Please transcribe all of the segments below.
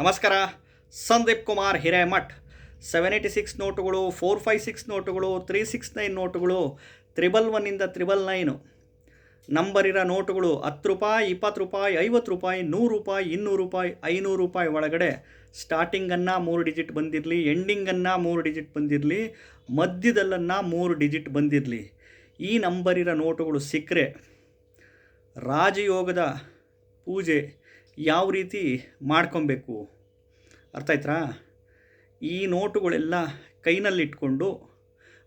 ನಮಸ್ಕಾರ. Sandeep Kumar Hiremath. Seven eighty six ನೋಟುಗಳು four five six ನೋಟುಗಳು ತ್ರೀ ಸಿಕ್ಸ್ ನೈನ್ ನೋಟುಗಳು ತ್ರಿಬಲ್ ಒನ್ನಿಂದ ತ್ರಿಬಲ್ ನೈನು ನಂಬರ್ ಇರೋ ನೋಟುಗಳು ಹತ್ತು ರೂಪಾಯಿ, ಇಪ್ಪತ್ತು ರೂಪಾಯಿ, ಐವತ್ತು ರೂಪಾಯಿ, ನೂರು ರೂಪಾಯಿ, ಇನ್ನೂರು ರೂಪಾಯಿ, ಐನೂರು ರೂಪಾಯಿ ಒಳಗಡೆ ಸ್ಟಾರ್ಟಿಂಗನ್ನು ಮೂರು ಡಿಜಿಟ್ ಬಂದಿರಲಿ ಎಂಡಿಂಗನ್ನು ಮೂರು ಡಿಜಿಟ್ ಬಂದಿರಲಿ, ಮಧ್ಯದಲ್ಲನ್ನು ಮೂರು ಡಿಜಿಟ್ ಬಂದಿರಲಿ. ಈ ನಂಬರಿರೋ ನೋಟುಗಳು ಸಿಕ್ಕರೆ ರಾಜಯೋಗದ ಪೂಜೆ ಯಾವ ರೀತಿ ಮಾಡ್ಕೊಬೇಕು? ಅರ್ಥ ಆಯ್ತಾ ಈ ನೋಟುಗಳೆಲ್ಲ ಕೈನಲ್ಲಿಟ್ಕೊಂಡು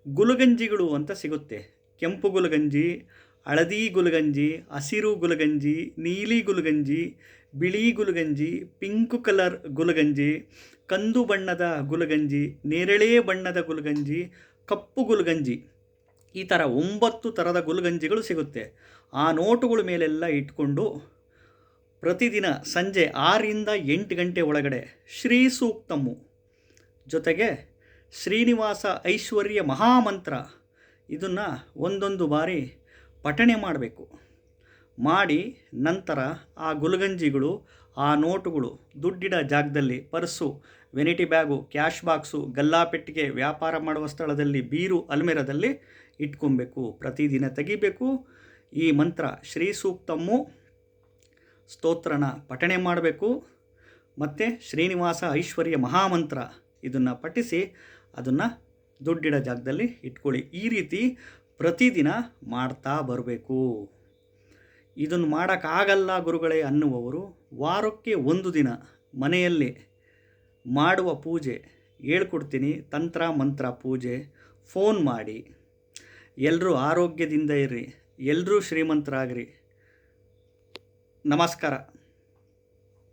ಗುಲಗಂಜಿಗಳು ಅಂತ ಸಿಗುತ್ತೆ. ಕೆಂಪು ಗುಲಗಂಜಿ, ಹಳದಿ ಗುಲಗಂಜಿ, ಹಸಿರು ಗುಲಗಂಜಿ, ನೀಲಿ ಗುಲಗಂಜಿ, ಬಿಳಿ ಗುಲಗಂಜಿ, ಪಿಂಕ್ ಕಲರ್ ಗುಲಗಂಜಿ, ಕಂದು ಬಣ್ಣದ ಗುಲಗಂಜಿ, ನೇರಳೆ ಬಣ್ಣದ ಗುಲಗಂಜಿ, ಕಪ್ಪು ಗುಲಗಂಜಿ ಈ ಥರ ಒಂಬತ್ತು ಥರದ ಗುಲಗಂಜಿಗಳು ಸಿಗುತ್ತೆ. ಆ ನೋಟುಗಳ ಮೇಲೆಲ್ಲ ಇಟ್ಕೊಂಡು ಪ್ರತಿದಿನ ಸಂಜೆ ಆರರಿಂದ ಎಂಟು ಗಂಟೆ ಒಳಗಡೆ ಶ್ರೀ ಸೂಕ್ತಮ್ಮು ಜೊತೆಗೆ ಶ್ರೀನಿವಾಸ ಐಶ್ವರ್ಯ ಮಹಾಮಂತ್ರ. ಇದನ್ನು ಒಂದೊಂದು ಬಾರಿ ಪಠಣೆ ಮಾಡಬೇಕು. ಮಾಡಿ ನಂತರ ಆ ಗುಲಗಂಜಿಗಳು, ಆ ನೋಟುಗಳು ದುಡ್ಡಿಡ ಜಾಗದಲ್ಲಿ purse, vanity bag, cash box ಗಲ್ಲಾಪೆಟ್ಟಿಗೆ ವ್ಯಾಪಾರ ಮಾಡುವ ಸ್ಥಳದಲ್ಲಿ ಬೀರು ಅಲ್ಮೆರದಲ್ಲಿ ಇಟ್ಕೊಬೇಕು. ಪ್ರತಿದಿನ ತೆಗಿಬೇಕು. ಈ ಮಂತ್ರ ಶ್ರೀ ಸೂಕ್ತಮ್ಮು ಸ್ತೋತ್ರನ ಪಠಣೆ ಮಾಡಬೇಕು. ಮತ್ತು ಶ್ರೀನಿವಾಸ ಐಶ್ವರ್ಯ ಮಹಾಮಂತ್ರ ಇದನ್ನು ಪಠಿಸಿ ಅದನ್ನು ದುಡ್ಡಿಡ ಜಾಗದಲ್ಲಿ ಇಟ್ಕೊಳ್ಳಿ. ಈ ರೀತಿ ಪ್ರತಿದಿನ ಮಾಡ್ತಾ ಬರಬೇಕು. ಇದನ್ನು ಮಾಡೋಕ್ಕಾಗಲ್ಲ ಗುರುಗಳೇ ಅನ್ನುವವರು ವಾರಕ್ಕೆ ಒಂದು ದಿನ ಮನೆಯಲ್ಲಿ ಮಾಡುವ ಪೂಜೆ, ಹೇಳ್ಕೊಡ್ತೀನಿ, ತಂತ್ರ, ಮಂತ್ರ ಪೂಜೆ, ಫೋನ್ ಮಾಡಿ. ಎಲ್ಲರೂ ಆರೋಗ್ಯದಿಂದ ಇರ್ರಿ ಎಲ್ಲರೂ ಶ್ರೀಮಂತರಾಗ್ರಿ. ನಮಸ್ಕಾರ